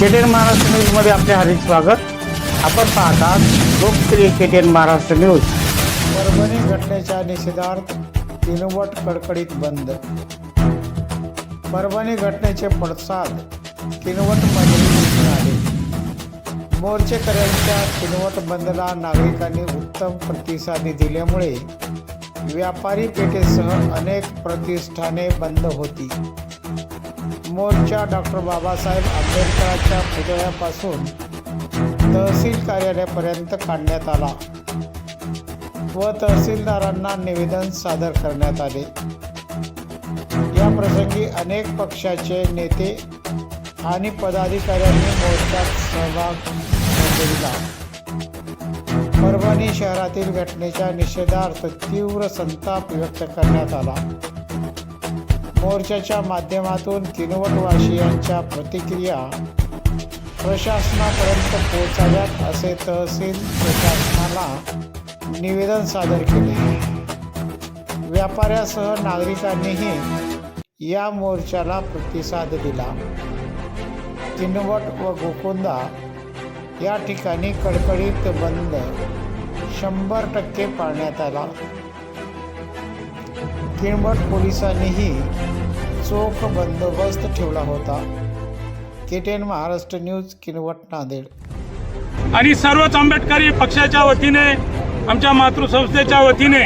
केटेन महाराष्ट्र न्यूजमध्ये आपले हार्दिक स्वागत. आपण पाहतात लोकप्रिय केटेन महाराष्ट्र न्यूज. परभणी घटनेच्या निषेधार्थ किनवट कडकडीत बंद. परभणी घटनेचे पडसाद किनवटमध्ये आले मोर्चेकऱ्यांच्या किनवट बंदला नागरिकांनी उत्तम प्रतिसाद दिल्यामुळे व्यापारी पेठेसह अनेक प्रतिष्ठाने बंद होती. समोरच्या डॉक्टर बाबासाहेब आंबेडकरांच्या पुतळ्यापासून तहसील कार्यालयापर्यंत काढण्यात आला व तहसीलदारांना निवेदन सादर करण्यात आले. या प्रसंगी अनेक पक्षाचे नेते आणि पदाधिकाऱ्यांनी मोर्चात सहभाग नोंदविला. परभणी शहरातील घटनेच्या निषेधार्थ तीव्र संताप व्यक्त करण्यात आला. मोर्चाच्या माध्यमातून किनवटवासियांच्या प्रतिक्रिया प्रशासनापर्यंत पोहोचाव्यात असे तहसील प्रशासनाला निवेदन सादर केले. व्यापाऱ्यासह नागरिकांनीही या मोर्चाला प्रतिसाद दिला. किनवट व गोकुंदा या ठिकाणी कडकडीत बंद शंभर टक्के पाळण्यात आला. किनवट पोलिसांनीही चोख बंदोबस्त ठेवला होता. केटेन महाराष्ट्र न्यूज किनवट नांदेड. आणि सर्वच आंबेडकरी पक्षाच्या वतीने आमच्या मातृसंस्थेच्या वतीने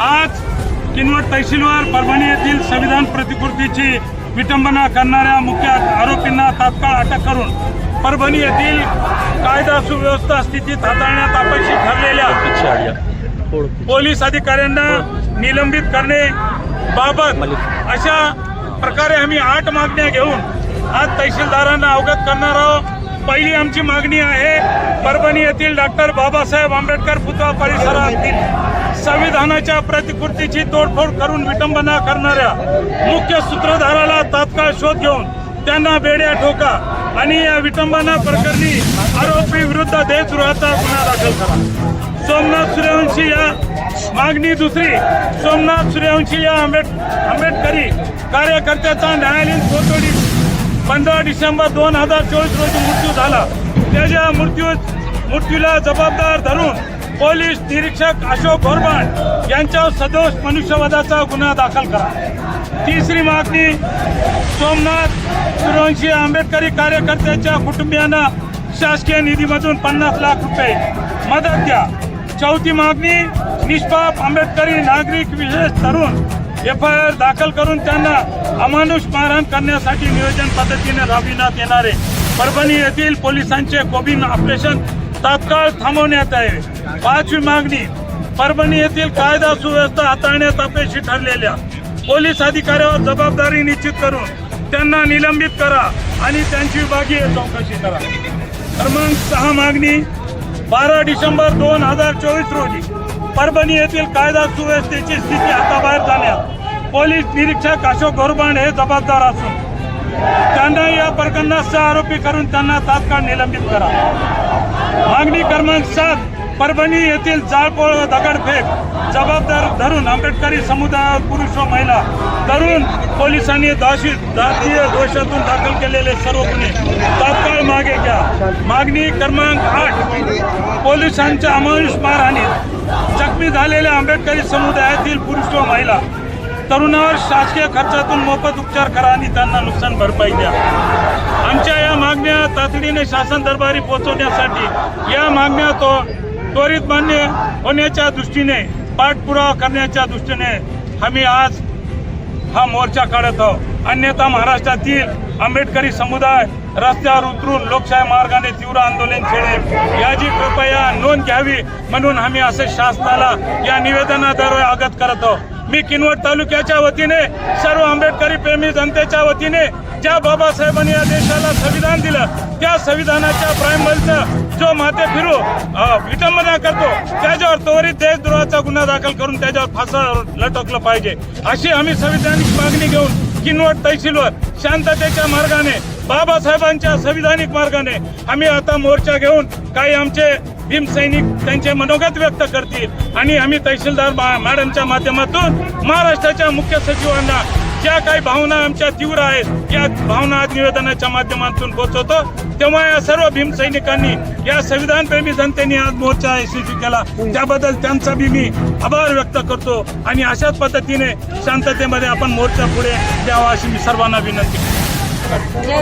आज किनवट तहसीलवर परभणी येथील संविधान प्रतिकृतीची विटंबना करणाऱ्या मुख्य आरोपींना तात्काळ अटक करून परभणी येथील कायदा सुव्यवस्था स्थितीत हाताळण्यात अपयशी ठरलेल्या पोलीस अधिकाऱ्यांना निलंबित करणे बाबत अशा प्रकारे आम्ही आठ मागण्या घेऊन आज तहसीलदारांना अवगत करणार आहोत. पहिली आमची मागणी आहे परभणी येथील डॉक्टर बाबासाहेब आंबेडकर पुतळा परिसरातील संविधानाच्या प्रतिकृतीची तोडफोड करून विटंबना करणाऱ्या मुख्य सूत्रधाराला तात्काळ शोध घेऊन त्यांना बेड्या ठोका आणि या विटंबना प्रकरणी आरोपी विरुद्ध देशद्रोहाचा गुन्हा दाखल करा. सोमनाथ सूर्यवंशी या मागणी दुसरी. सोमनाथ सूर्यवंशी या आंबेड आंबेडकरी कार्यकर्त्याचा न्यायालयीन कोठडी पंधरा डिसेंबर दोन हजार चोवीस रोजी मृत्यू झाला. त्याच्या मृत्यू मृत्यूला जबाबदार धरून पोलीस निरीक्षक अशोक गोरबाण यांच्यावर सदोष मनुष्यवधाचा गुन्हा दाखल करा. तिसरी मागणी सोमनाथ सूर्यवंशी आंबेडकरी कार्यकर्त्याच्या कुटुंबियांना शासकीय निधीमधून पन्नास लाख रुपये मदत द्या. चौथी मागणी निष्पाप आंबेडकरी नागरिक विशेष तरुण एफ आय आर दाखल करून त्यांना अमानुष मारहाण करण्यासाठी नियोजन पद्धतीने राबविण्यात येणारे परभणी येथील पोलिसांचे कोबिन ऑपरेशन तात्काळ थांबवण्यात आहे पाचवी मागणी परभणी येथील कायदा सुव्यवस्था हाताळण्यात अपयशी ठरलेल्या पोलीस अधिकाऱ्यावर जबाबदारी निश्चित करून त्यांना निलंबित करा आणि त्यांची विभागीय चौकशी करा. क्रमांक सहा मागणी बारा डिसेंबर दोन हजार चोवीस रोजी परभणी येथील कायदा सुव्यवस्थेची स्थिती हाताबाहेर झाल्यास पोलीस निरीक्षक अशोक गोरबांड हे जबाबदार असून त्यांना या प्रकरणात सह आरोपी करून त्यांना तात्काळ निलंबित करा. मागणी क्रमांक सात परभणी येथील जाळपोळ दगडफेक. जबाबदार धरून आंबेडकरी समुदायावर पुरुष व महिला तरुण पोलिसांनी दाशी जातीय दोषातून दाखल केलेले सर्व गुन्हे तात्काळ मागे घ्या. मागणी क्रमांक आठ पोलिसांच्या अमानुष मारहाणीत जखमी झालेल्या आंबेडकरी समुदायातील पुरुष व महिला. तरुणावर शासकीय खर्चातून मोफत उपचार करा आणि त्यांना नुकसान भरपाई द्या. आमच्या या मागण्या तातडीने शासन दरबारी पोहोचवण्यासाठी या मागण्या तो त्वरित मान्य होण्याच्या दृष्टीने पाठपुरावा करण्याच्या दृष्टीने आम्ही आज हा मोर्चा काढत आहोत. अन्यथा महाराष्ट्रातील आंबेडकरी समुदाय रस्त्यावर उतरून लोकशाही मार्गाने तीव्र आंदोलन छेडेल याची कृपया नोंद घ्यावी म्हणून आम्ही असे शासनाला या निवेदनाद्वारे अवगत करत आहोत. मी किनवट तालुक्याच्या वतीने सर्व आंबेडकरी प्रेमी जनतेच्या वतीने ज्या बाबासाहेबांनी या देशाला संविधान दिलं त्या संविधानाच्या प्रायमलचं जो माते फिरू विटंबना करतो त्याच्यावर त्वरित देशद्रोहाचा गुन्हा दाखल करून त्याच्यावर फासावर लटकलं पाहिजे. अशी आम्ही संविधानिक मागणी घेऊन किनवट तहसीलवर शांततेच्या मार्गाने बाबासाहेबांच्या संविधानिक मार्गाने आम्ही आता मोर्चा घेऊन काही आमचे भीमसैनिक त्यांचे मनोगत व्यक्त करतील. आणि आम्ही तहसीलदार मॅडमच्या माध्यमातून महाराष्ट्राच्या मुख्य सचिवांना ज्या काही भावना आमच्या तीव्र आहेत या भावना आज निवेदनाच्या माध्यमातून पोहोचवतो तेव्हा या सर्व भीम सैनिकांनी या संविधान प्रेमी जनतेने आज मोर्चा यशस्वी केला. त्याबद्दल त्यांचा बी मी आभार व्यक्त करतो आणि अशाच पद्धतीने शांततेमध्ये आपण मोर्चा पुढे द्यावा अशी मी सर्वांना विनंती करतो.